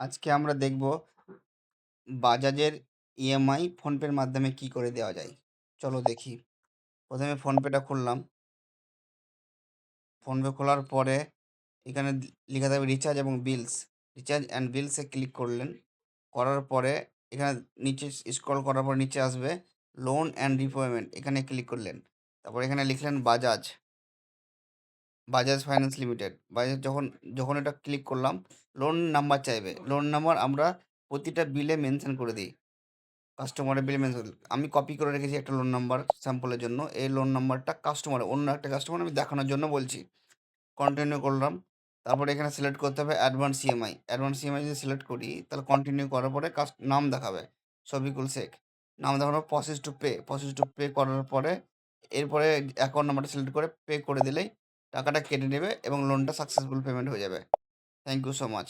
আজকে আমরা দেখব বাজাজের ইএমআই ফোনপের মাধ্যমে কি করে দেওয়া যায়। চলো দেখি। প্রথমে ফোনপেটা খুললাম। ফোনপে খোলার পরে এখানে লেখা থাকবে রিচার্জ এবং বিলস রিচার্জ অ্যান্ড বিলসে ক্লিক করলেন। করার পরে এখানে নিচে স্ক্রল করার পর নিচে আসবে লোন অ্যান্ড রিপেমেন্ট এখানে ক্লিক করলেন। তারপর এখানে লিখলেন বাজাজ। বাজাজ ফাইন্যান্স লিমিটেড বাজাজ যখন যখন এটা ক্লিক করলাম লোন নাম্বার চাইবে। লোন নাম্বার আমরা প্রতিটা বিলে মেনশন করে দিই। কাস্টমারের বিলে মেনশন আমি কপি করে রেখেছি একটা লোন নাম্বার স্যাম্পলের জন্য। এই লোন নাম্বারটা কাস্টমার অন্য একটা কাস্টমার আমি দেখানোর জন্য বলছি। কন্টিনিউ করলাম। তারপরে এখানে সিলেক্ট করতে হবে অ্যাডভান্স ইএমআই অ্যাডভান্স ইএমআই যদি সিলেক্ট করি, তাহলে কন্টিনিউ করার পরে কাস্ট নাম দেখাবে। শফিকুল শেখ। নাম দেখানোর process to pay process to pay করার পরে এরপরে অ্যাকাউন্ট নাম্বারটা সিলেক্ট করে পে করে দিলেই টাকাটা কেটে নেবে এবং লোনটা সাকসেসফুল পেমেন্ট হয়ে যাবে। Thank you so much